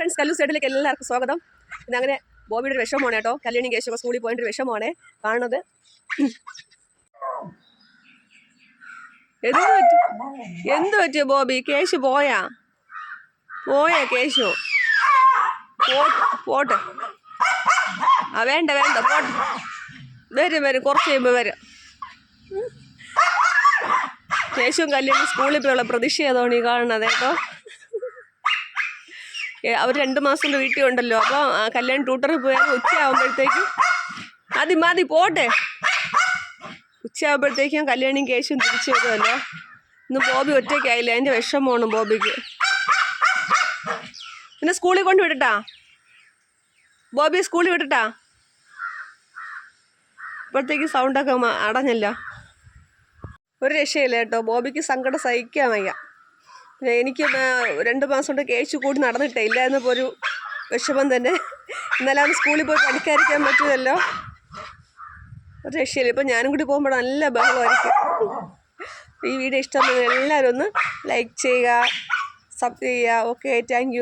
Friends കല്ലു സൈഡിലേക്ക് എല്ലാവർക്കും സ്വാഗതം. ഇതങ്ങനെ ബോബിയുടെ ഒരു വിഷമമാണ് കേട്ടോ. കല്യാണി കേശവ സ്കൂളിൽ പോയിട്ട് ഒരു വിഷമമാണ് കാണുന്നത്. എന്ത് പറ്റി? എന്ത് പറ്റിയോ ബോബി? കേശു പോയാ? പോയാ കേശു? പോട്ടെ. ആ വേണ്ട വേണ്ട പോട്ടെ. വരും വരും കുറച്ച് കഴിയുമ്പോൾ വരും. കേശുവും കല്യാണി സ്കൂളിൽ പോയുള്ള പ്രതിഷേധമാണ് ഈ കാണുന്നത് കേട്ടോ. അവർ രണ്ട് മാസം വീട്ടിൽ ഉണ്ടല്ലോ. അപ്പോൾ കല്യാൺ ട്യൂട്ടറിൽ പോയാൽ ഉച്ചയാകുമ്പോഴത്തേക്കും മതി മതി പോട്ടെ. ഉച്ചയാകുമ്പോഴത്തേക്കും കല്യാണിയും കേശും തിരിച്ചു വരുമല്ലോ ഇന്ന് ബോബി ഒറ്റയ്ക്കായില്ല? അതിന്റെ വിഷമമാണ് ബോബിക്ക്. പിന്നെ സ്കൂളിൽ കൊണ്ട് വിടട്ടാ. ബോബി സ്കൂളിൽ വിടട്ടാ. ഇപ്പോഴത്തേക്ക് സൗണ്ടൊക്കെ അടഞ്ഞല്ലോ. ഒരു രക്ഷയില്ല കേട്ടോ. ബോബിക്ക് സങ്കടം സഹിക്കാൻ വയ്യ. എനിക്ക് രണ്ട് മാസം കൊണ്ട് കേശു കൂടി നടന്നിട്ടേ ഇല്ലായിരുന്നപ്പോൾ ഒരു വിഷമം തന്നെ. എന്നാലും സ്കൂളിൽ പോയി പഠിക്കാതിരിക്കാൻ പറ്റുമല്ലോ രക്ഷയില്ല. ഇപ്പം ഞാനും കൂടി പോകുമ്പോൾ നല്ല ബഹളമായിരിക്കും. ഈ വീഡിയോ ഇഷ്ടം എല്ലാവരും ഒന്ന് ലൈക്ക് ചെയ്യുക സബ്സ്ക്രൈബ് ചെയ്യുക. Okay thank